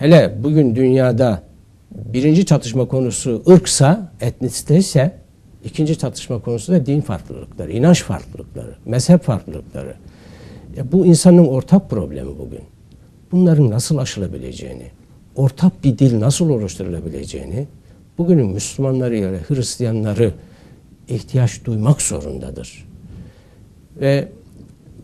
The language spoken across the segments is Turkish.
hele bugün dünyada birinci çatışma konusu ırksa, etnisite ise ikinci çatışma konusu da din farklılıkları, inanç farklılıkları, mezhep farklılıkları. E bu insanın ortak problemi bugün. Bunların nasıl aşılabileceğini, ortak bir dil nasıl oluşturulabileceğini bugünün Müslümanları ile Hristiyanları ihtiyaç duymak zorundadır. Ve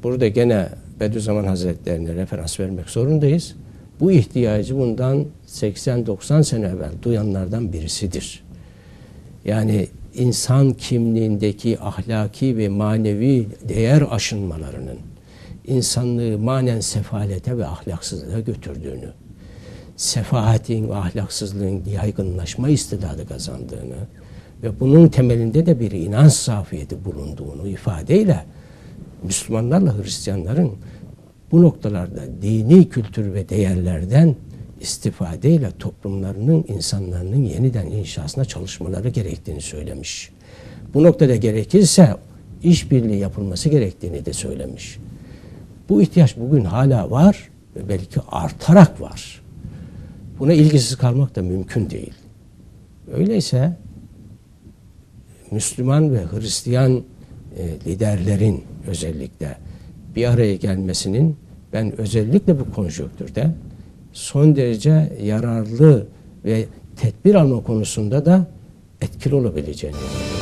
burada gene Bediüzzaman Hazretlerine referans vermek zorundayız. Bu ihtiyacı bundan 80-90 sene evvel duyanlardan birisidir. Yani insan kimliğindeki ahlaki ve manevi değer aşınmalarının insanlığı manen sefalete ve ahlaksızlığa götürdüğünü, sefahatin ve ahlaksızlığın yaygınlaşma istidadı kazandığını ve bunun temelinde de bir inanç zafiyeti bulunduğunu ifadeyle Müslümanlarla Hristiyanların bu noktalarda dini kültür ve değerlerden istifadeyle toplumlarının, insanların yeniden inşasına çalışmaları gerektiğini söylemiş. Bu noktada gerekirse işbirliği yapılması gerektiğini de söylemiş. Bu ihtiyaç bugün hala var ve belki artarak var. Buna ilgisiz kalmak da mümkün değil. Öyleyse Müslüman ve Hristiyan e, liderlerin özellikle bir araya gelmesinin ben özellikle bu konjonktürde son derece yararlı ve tedbir alma konusunda da etkili olabileceğini inanıyorum.